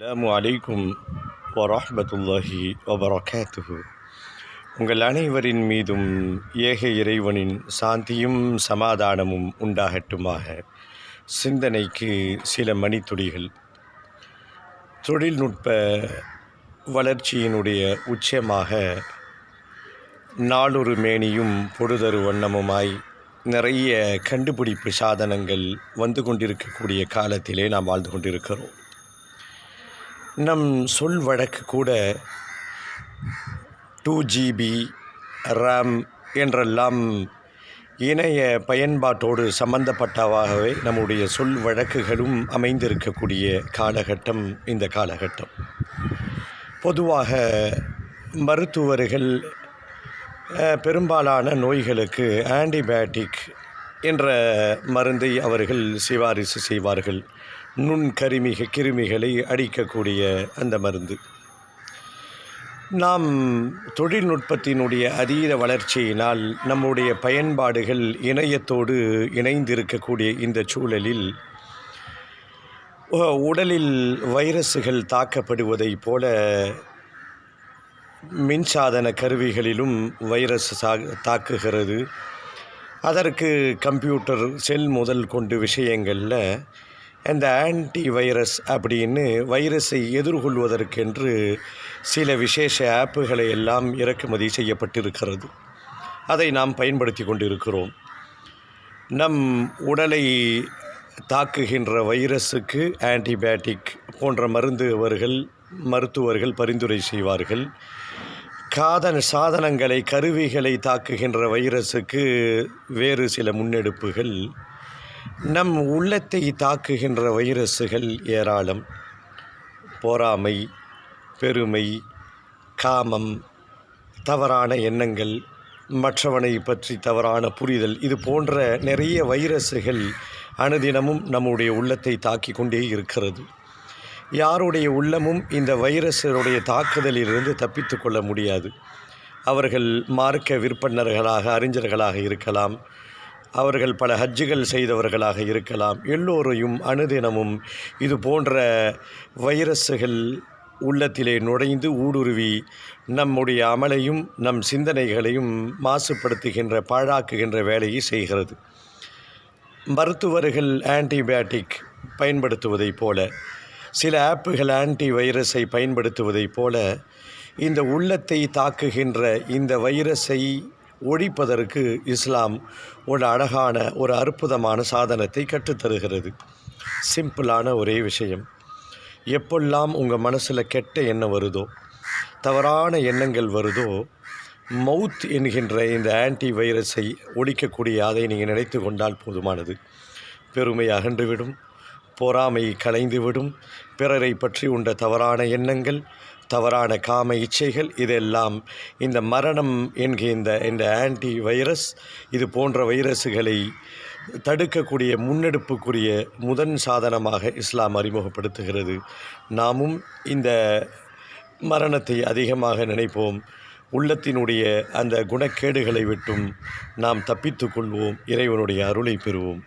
அஸ்ஸலாமு அலைக்கும் வரஹ்மத்துல்லாஹி வபரகாத்துஹு. உங்கள் அனைவரின் மீதும் ஏக இறைவனின் சாந்தியும் சமாதானமும் உண்டாகட்டுமாக. சிந்தனைக்கு சில மணித்துளிகள். தொழில்நுட்ப வளர்ச்சியினுடைய உச்சமாக நாளொரு மேனியும் பொடுதரு வண்ணமுமாய் நிறைய கண்டுபிடிப்பு சாதனங்கள் வந்து கொண்டிருக்கக்கூடிய காலத்திலே நாம் வாழ்ந்து கொண்டிருக்கிறோம். நம் சொல் வழக்கு கூட டூ ஜிபி ரேம் என்றெல்லாம் இணைய பயன்பாட்டோடு சம்பந்தப்பட்டவாகவே நம்முடைய சொல் வழக்குகளும் அமைந்திருக்கக்கூடிய காலகட்டம் இந்த காலகட்டம். பொதுவாக மருத்துவர்கள் பெரும்பாலான நோய்களுக்கு ஆன்டிபயாட்டிக் என்ற மருந்தை அவர்கள் சிபாரிசு செய்வார்கள். நுண்கருமிக கிருமிகளை அடிக்கக்கூடிய அந்த மருந்து. நாம் தொழில்நுட்பத்தினுடைய அதீத வளர்ச்சியினால் நம்முடைய பயன்பாடுகள் இணையத்தோடு இணைந்திருக்கக்கூடிய இந்த சூழலில் உடலில் வைரஸுகள் தாக்கப்படுவதைப் போல மின்சாதன கருவிகளிலும் வைரஸ் தாக்குகிறது. அதற்கு கம்ப்யூட்டர் செல் முதல் கொண்டு விஷயங்களில் இந்த ஆன்டி வைரஸ் அப்படின்னு வைரஸை எதிர்கொள்வதற்கென்று சில விசேஷ ஆப்புகளை எல்லாம் இறக்குமதி செய்யப்பட்டிருக்கிறது. அதை நாம் பயன்படுத்தி கொண்டிருக்கிறோம். நம் உடலை தாக்குகின்ற வைரஸுக்கு ஆன்டிபயாட்டிக் போன்ற மருந்து அவர்கள் மருத்துவர்கள் பரிந்துரை செய்வார்கள். காதன சாதனங்களை கருவிகளை தாக்குகின்ற வைரஸுக்கு வேறு சில முன்னெடுப்புகள். நம் உள்ளத்தை தாக்குகின்ற வைரஸுகள் ஏராளம். பொறாமை பெருமை காமம் தவறான எண்ணங்கள் மற்றவனை பற்றி தவறான புரிதல் இது போன்ற நிறைய வைரஸுகள் அனுதினமும் நம்முடைய உள்ளத்தை தாக்கி கொண்டே இருக்கிறது. யாருடைய உள்ளமும் இந்த வைரஸுடைய தாக்குதலிலிருந்து தப்பித்து கொள்ள முடியாது. அவர்கள் மார்க்க விற்பனர்களாக அறிஞர்களாக இருக்கலாம். அவர்கள் பல ஹஜ்ஜுகள் செய்தவர்களாக இருக்கலாம். எல்லோரையும் அனுதினமும் இது போன்ற வைரஸுகள் உள்ளத்திலே நுழைந்து ஊடுருவி நம்முடைய அமலையும் நம் சிந்தனைகளையும் மாசுபடுத்துகின்ற பாழாக்குகின்ற வேலையை செய்கிறது. மருத்துவர்கள் ஆன்டிபயாட்டிக் பயன்படுத்துவதைப் போல சில ஆப்புகள் ஆன்டி வைரஸை பயன்படுத்துவதைப் போல இந்த உள்ளத்தை தாக்குகின்ற இந்த வைரஸை ஒழிப்பதற்கு இஸ்லாம் ஒரு அழகான ஒரு அற்புதமான சாதனத்தை கற்றுத்தருகிறது. சிம்பிளான ஒரே விஷயம். எப்பெல்லாம் உங்கள் மனசில் கெட்ட எண்ணம் வருதோ தவறான எண்ணங்கள் வருதோ மவுத் என்கின்ற இந்த ஆன்டி வைரஸை ஒழிக்கக்கூடிய அதை நீங்கள் நினைத்து கொண்டால் போதுமானது. பெருமை அகன்றுவிடும் பொறாமை கலைந்துவிடும். பிறரை பற்றி உண்ட தவறான எண்ணங்கள் தவறான காம இச்சைகள் இதெல்லாம். இந்த மரணம் என்கின்ற இந்த ஆன்டி வைரஸ் இது போன்ற வைரஸுகளை தடுக்கக்கூடிய முன்னெடுப்புக்குரிய முதன் சாதனமாக இஸ்லாம் அறிமுகப்படுத்துகிறது. நாமும் இந்த மரணத்தை அதிகமாக நினைப்போம். உள்ளத்தினுடைய அந்த குணக்கேடுகளை விட்டும் நாம் தப்பித்து கொள்வோம். இறைவனுடைய அருளை பெறுவோம்.